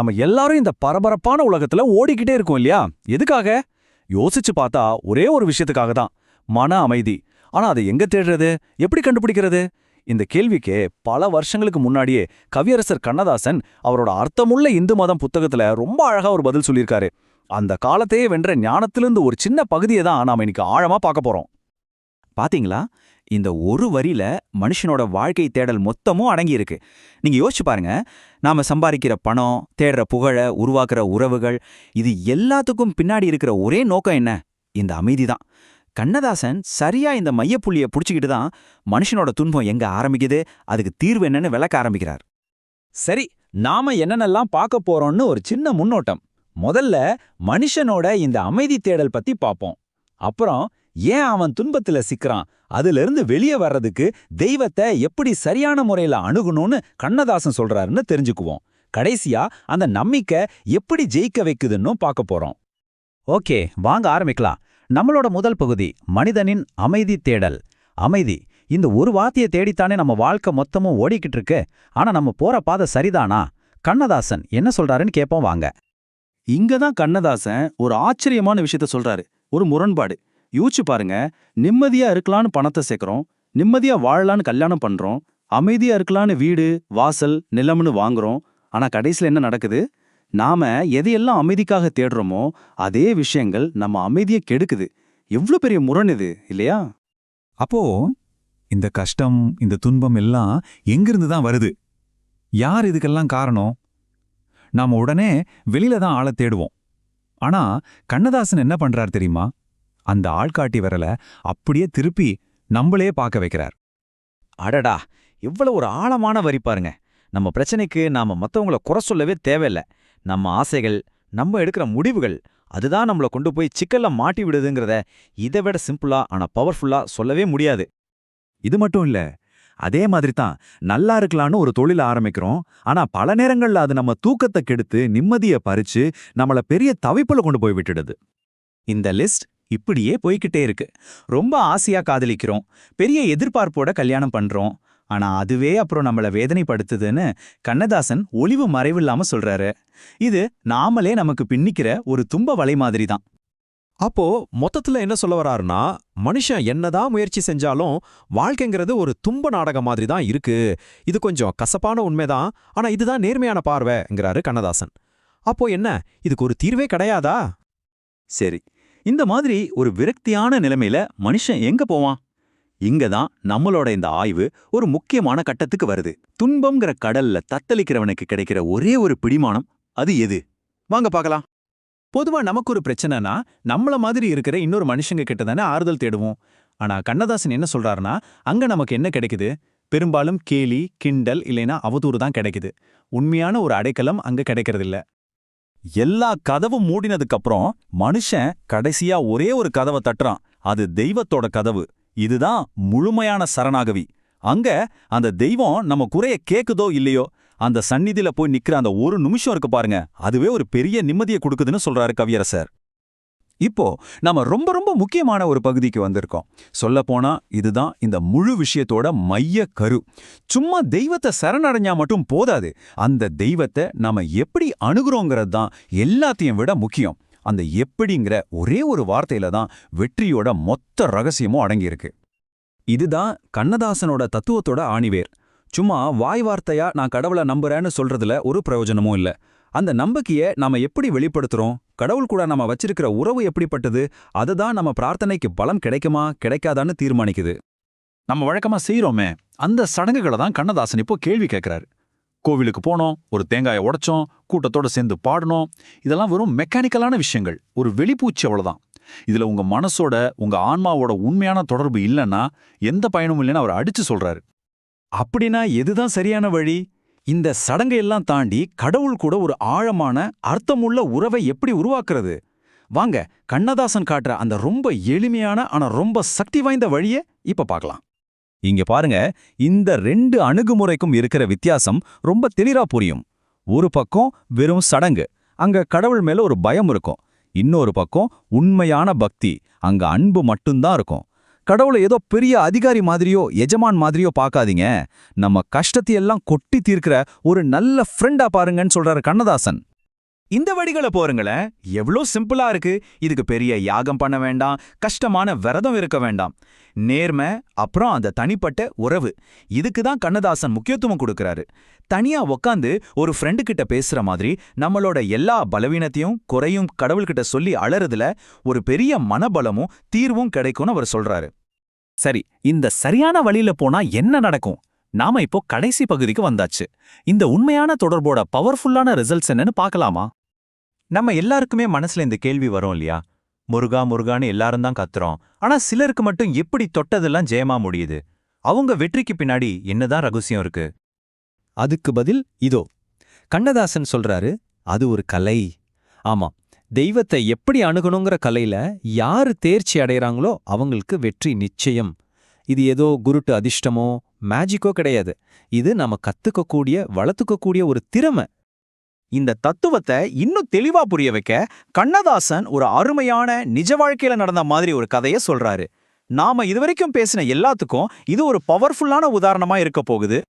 நம்ம எல்லாரும் இந்த பரபரப்பான உலகத்துல ஓடிக்கிட்டே இருக்கோம் இல்லையா? எதுக்காக? யோசிச்சு பார்த்தா ஒரே ஒரு விஷயத்துக்காக தான். மன அமைதி. ஆனா அதை எங்க தேடுறது? எப்படி கண்டுபிடிக்கிறது? இந்த கேள்விக்கு பல வருஷங்களுக்கு முன்னாடியே கவியரசர் கண்ணதாசன் அவரோட அர்த்தமுள்ள இந்து மதம் புத்தகத்துல ரொம்ப அழகா ஒரு பதில் சொல்லியிருக்காரு. அந்த காலத்தையே வென்ற ஞானத்திலிருந்து ஒரு சின்ன பகுதியை தான் நாம இன்னைக்கு ஆழமா பார்க்க போறோம். பாத்தீங்களா? இந்த ஒரு வரியில மனுஷனோட வாழ்க்கை தேடல் மொத்தமும் அடங்கியிருக்கு. நீங்க யோசிச்சு பாருங்க. நாம சம்பாதிக்கிற பணம் தேடுற புகழ உருவாக்குற உறவுகள் இது எல்லாத்துக்கும் பின்னாடி இருக்கிற ஒரே நோக்கம் என்ன? இந்த அமைதிதான் கண்ணதாசன் சரியா இந்த மையப்புள்ளிய புடிச்சுக்கிட்டு தான் மனுஷனோட துன்பம் எங்க ஆரம்பிக்குது? அதுக்கு தீர்வு என்னன்னு விளக்க ஆரம்பிக்கிறார். சரி நாம என்னென்னலாம் பார்க்க போறோம்னு ஒரு சின்ன முன்னோட்டம். முதல்ல மனுஷனோட இந்த அமைதி தேடல் பத்தி பார்ப்போம். அப்புறம் ஏன் அவன் துன்பத்துல சிக்கிறான்? அதிலிருந்து வெளியே வர்றதுக்கு தெய்வத்தை எப்படி சரியான முறையில அணுகணும்னு கண்ணதாசன் சொல்றாருன்னு தெரிஞ்சுக்குவோம். கடைசியா அந்த நம்பிக்கை எப்படி ஜெயிக்க வைக்குதுன்னு பார்க்க போறோம். ஓகே வாங்க ஆரம்பிக்கலாம். நம்மளோட முதல் பகுதி மனிதனின் அமைதி தேடல். அமைதி இந்த ஒரு வார்த்தையை தேடித்தானே நம்ம வாழ்க்கை மொத்தமும் ஓடிக்கிட்டு இருக்கு. ஆனா நம்ம போற பாதை சரிதானா? கண்ணதாசன் என்ன சொல்றாருன்னு கேட்போம் வாங்க. இங்க தான் கண்ணதாசன் ஒரு ஆச்சரியமான விஷயத்த சொல்றாரு. ஒரு முரண்பாடு. யோசிச்சு பாருங்க. நிம்மதியா இருக்கலான்னு பணத்தை சேர்க்கறோம் நிம்மதியா வாழலான்னு கல்யாணம் பண்றோம். அமைதியா இருக்கலான்னு வீடு வாசல் நிலம்னு வாங்குறோம். ஆனா கடைசில என்ன நடக்குது? நாம எதையெல்லாம் அமைதிக்காக தேடுறோமோ அதே விஷயங்கள் நம்ம அமைதியை கெடுக்குது. எவ்வளவு பெரிய முரண் இது இல்லையா? அப்போ இந்த கஷ்டம் இந்த துன்பம் எல்லாம் எங்கிருந்து தான் வருது? யார் இதுக்கெல்லாம் காரணம்? நாம உடனே வெளியில தான் ஆளை தேடுவோம். ஆனா கண்ணதாசன் என்ன பண்றார் தெரியுமா? அந்த ஆள்காட்டி விரல அப்படியே திருப்பி நம்மளே பார்க்க வைக்கிறார். அடடா இவ்வளவு ஒரு ஆழமான வரி பாருங்க. நம்ம பிரச்சனைக்கு நாம மத்தவங்கள குறை சொல்லவே தேவையில்ல. நம்ம ஆசைகள் நம்ம எடுக்கிற முடிவுகள் அதுதான் நம்மள கொண்டு போய் சிக்கல்ல மாட்டி விடுதுங்கிறத இதை விட சிம்பிளா ஆனா பவர்ஃபுல்லா சொல்லவே முடியாது. இது மட்டும் இல்ல அதே மாதிரி தான் நல்லா இருக்கலான்னு ஒரு தொழில் ஆரம்பிக்கிறோம். ஆனா பல நேரங்கள்ல அது நம்ம தூக்கத்தை கெடுத்து நிம்மதியை பறிச்சு நம்மள பெரிய தவிப்புல கொண்டு போய் விட்டுடுது. இந்த லிஸ்ட் இப்படியே போய்கிட்டே இருக்கு. ரொம்ப ஆசையா காதலிக்கிறோம். பெரிய எதிர்பார்ப்போட கல்யாணம் பண்றோம். ஆனா அதுவே அப்புறம் நம்மள வேதனைப்படுத்துதுன்னு கண்ணதாசன் ஒளிவு மறைவில்லாம சொல்றாரு. இது நாமளே நமக்கு பின்னிக்கிற ஒரு தும்ப வலை மாதிரி தான் அப்போ மொத்தத்துல என்ன சொல்ல வராருன்னா மனுஷன் என்னதான் முயற்சி செஞ்சாலும் வாழ்க்கைங்கிறது ஒரு தும்ப நாடகம் மாதிரி தான் இருக்கு. இது கொஞ்சம் கசப்பான உண்மைதான். ஆனா இதுதான் நேர்மையான பார்வைங்கிறாரு கண்ணதாசன். அப்போ என்ன? இதுக்கு ஒரு தீர்வே கிடையாதா? சரி. இந்த மாதிரி ஒரு விரக்தியான நிலைமையில மனுஷன் எங்க போவான்? இங்க தான் நம்மளோட இந்த ஆய்வு ஒரு முக்கியமான கட்டத்துக்கு வருது. துன்பம்ங்கிற கடல்ல தத்தளிக்கிறவனுக்கு கிடைக்கிற ஒரே ஒரு பிடிமானம் அது எது? வாங்க பார்க்கலாம். பொதுவா நமக்கு ஒரு பிரச்சனைனா நம்மள மாதிரி இருக்கிற இன்னொரு மனுஷங்க கிட்ட தானே ஆறுதல் தேடுவோம். ஆனா கண்ணதாசன் என்ன சொல்றாருன்னா அங்க நமக்கு என்ன கிடைக்குது? பெரும்பாலும் கேலி கிண்டல் இல்லைனா அவதூறு தான் கிடைக்குது. உண்மையான ஒரு அடைக்கலம் அங்க கிடைக்கிறதில்ல. எல்லா கதவும் மூடினதுக்கப்புறம் மனுஷன் கடைசியா ஒரே ஒரு கதவை தட்டுறான். அது தெய்வத்தோட கதவு. இதுதான் முழுமையான சரணாகவி. அங்க அந்த தெய்வம் நம்ம குறைய கேக்குதோ இல்லையோ அந்த சந்நிதியில போய் நிக்கிற அந்த ஒரு நிமிஷம் இருக்கு பாருங்க. அதுவே ஒரு பெரிய நிம்மதியை கொடுக்குதுன்னு சொல்றாரு கவியரசர். இப்போ நம்ம ரொம்ப ரொம்ப முக்கியமான ஒரு பகுதிக்கு வந்திருக்கோம். சொல்லப்போனா இதுதான் இந்த முழு விஷயத்தோட மைய கரு. சும்மா தெய்வத்தை சரணடைஞ்சா மட்டும் போதாது. அந்த தெய்வத்தை நாம எப்படி அணுகிறோங்கிறது தான் எல்லாத்தையும் விட முக்கியம். அந்த எப்படிங்கிற ஒரே ஒரு வார்த்தையில தான் வெற்றியோட மொத்த ரகசியமும் அடங்கியிருக்கு. இதுதான் கண்ணதாசனோட தத்துவத்தோட ஆணிவேர். சும்மா வாய் வார்த்தையா நான் கடவுளை நம்புறேன்னு சொல்றதுல ஒரு பிரயோஜனமும் இல்ல. அந்த நம்பிக்கைய நாம எப்படி வெளிப்படுத்துறோம்? கடவுள் கூட நாம வச்சிருக்கிற உறவு எப்படிப்பட்டது? அதை தான் நம்ம பிரார்த்தனைக்கு பலம் கிடைக்குமா கிடைக்காதான்னு தீர்மானிக்குது. நம்ம வழக்கமா செய்கிறோமே அந்த சடங்குகளை தான் கண்ணதாசன் இப்போ கேள்வி கேட்குறாரு கோவிலுக்கு போனோம் ஒரு தேங்காயை உடைச்சோம் கூட்டத்தோட சேர்ந்து பாடணும் இதெல்லாம் வெறும் மெக்கானிக்கலான விஷயங்கள் ஒரு வெளிப்பூச்சி அவ்வளோதான் இதுல உங்க மனசோட உங்க ஆன்மாவோட உண்மையான தொடர்பு இல்லைன்னா எந்த பயனும் இல்லைன்னு அவர் அடிச்சு சொல்றாரு. அப்படின்னா எதுதான் சரியான வழி? இந்த சடங்கையெல்லாம் தாண்டி கடவுள் கூட ஒரு ஆழமான அர்த்தமுள்ள உறவை எப்படி உருவாக்குறது? வாங்க கண்ணதாசன் காட்டுற அந்த ரொம்ப எளிமையான ஆனா ரொம்ப சக்தி வாய்ந்த வழியை இப்ப பார்க்கலாம் இங்க பாருங்க இந்த ரெண்டு அணுகுமுறைக்கும் இருக்கிற வித்தியாசம் ரொம்ப தெளிவா புரியும். ஒரு பக்கம் வெறும் சடங்கு அங்க கடவுள் மேல ஒரு பயம் இருக்கும். இன்னொரு பக்கம் உண்மையான பக்தி அங்க அன்பு மட்டும்தான் இருக்கும். கடவுளை ஏதோ பெரிய அதிகாரி மாதிரியோ எஜமான் மாதிரியோ பார்க்காதீங்க. நம்ம கஷ்டத்தையெல்லாம் கொட்டி தீர்க்கிற ஒரு நல்ல ஃப்ரெண்டா பாருங்கன்னு சொல்றாரு கண்ணதாசன். இந்த வழிகளை போருங்களேன் எவ்வளோ சிம்பிளா இருக்கு. இதுக்கு பெரிய யாகம் பண்ண வேண்டாம் கஷ்டமான விரதம் இருக்க வேண்டாம். நேர்மை அப்புறம் அந்த தனிப்பட்ட உறவு. இதுக்கு தான் கண்ணதாசன் முக்கியத்துவம் கொடுக்கறாரு. தனியா உக்காந்து ஒரு ஃப்ரெண்டு கிட்ட பேசுற மாதிரி நம்மளோட எல்லா பலவீனத்தையும் குறையும் கடவுள்கிட்ட சொல்லி அழறதுல ஒரு பெரிய மனபலமும் தீர்வும் கிடைக்கும்னு அவர் சொல்றாரு. சரி இந்த சரியான வழியில போனா என்ன நடக்கும்? நாம இப்போ கடைசி பகுதிக்கு வந்தாச்சு. இந்த உண்மையான தொடர்போட பவர்ஃபுல்லான ரிசல்ட்ஸ் என்னன்னு பார்க்கலாமா? நம்ம எல்லாருக்குமே மனசுல இந்த கேள்வி வரும் இல்லையா? முருகா முருகான்னு எல்லாரும் தான் கத்துறோம். ஆனா சிலருக்கு மட்டும் எப்படி தொட்டதெல்லாம் ஜெயமா முடியுது? அவங்க வெற்றிக்கு பின்னாடி என்னதான் ரகசியம் இருக்கு? அதுக்கு பதில் இதோ. கண்ணதாசன் சொல்றாரு அது ஒரு கலை. ஆமா தெய்வத்தை எப்படி அணுகணுங்கிற கலையில யாரு தேர்ச்சி அடைகிறாங்களோ அவங்களுக்கு வெற்றி நிச்சயம். இது ஏதோ குருட்டு அதிர்ஷ்டமோ மேஜிக்கோ கிடையாது. இது நாம கத்துக்கக்கூடிய வளர்த்துக்கக்கூடிய ஒரு திறமை. இந்த தத்துவத்தை இன்னும் தெளிவா புரிய வைக்க கண்ணதாசன் ஒரு அருமையான நிஜ வாழ்க்கையில நடந்த மாதிரி ஒரு கதைய சொல்றாரு. நாம இதுவரைக்கும் பேசின எல்லாத்துக்கும் இது ஒரு பவர்ஃபுல்லான உதாரணமா இருக்க போகுது.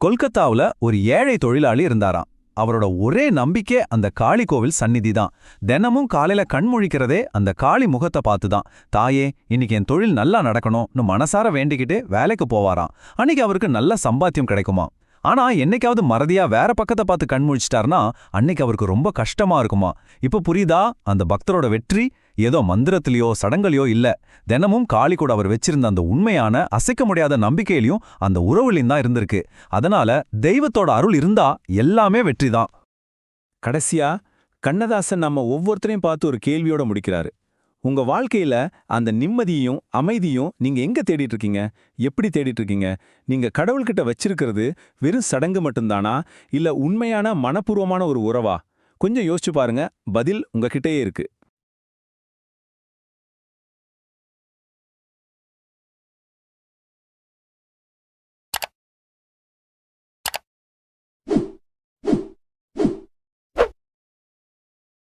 கொல்கத்தாவுல ஒரு ஏழை தொழிலாளி இருந்தாராம். அவரோட ஒரே நம்பிக்கை அந்த காளி கோவில் சந்நிதி தான் தினமும் காலையில கண்முழிக்கிறதே அந்த காளி முகத்தை பார்த்து தான் தாயே இன்னைக்கு என் தொழில் நல்லா நடக்கணும்னு மனசார வேண்டிக்கிட்டு வேலைக்கு போவாராம். அன்னைக்கு அவருக்கு நல்ல சம்பாத்தியம் கிடைக்குமா? ஆனா என்னைக்காவது மறதியா வேற பக்கத்தை பார்த்து கண்முழிச்சிட்டாருனா அன்னைக்கு அவருக்கு ரொம்ப கஷ்டமா இருக்குமா? இப்ப புரியுதா? அந்த பக்தரோட வெற்றி ஏதோ மந்திரத்திலேயோ சடங்கலையோ இல்ல. தினமும் காளி கூட அவர் வச்சிருந்த அந்த உண்மையான அசைக்க முடியாத நம்பிக்கையிலையும் அந்த உறவுலையும் தான் இருந்திருக்கு. அதனால தெய்வத்தோட அருள் இருந்தா எல்லாமே வெற்றி தான். கடைசியா கண்ணதாசன் நம்ம ஒவ்வொருத்தரையும் பார்த்து ஒரு கேள்வியோட முடிக்கிறாரு. உங்க வாழ்க்கையில அந்த நிம்மதியும் அமைதியும் நீங்க எங்க தேடிட்டு இருக்கீங்க எப்படி தேடிட்டு இருக்கீங்க நீங்க கடவுள்கிட்ட வச்சிருக்கிறது வெறும் சடங்கு மட்டும்தானா? இல்ல உண்மையான மனப்பூர்வமான ஒரு உறவா? கொஞ்சம் யோசிச்சு பாருங்க. பதில் உங்ககிட்டயே இருக்கு.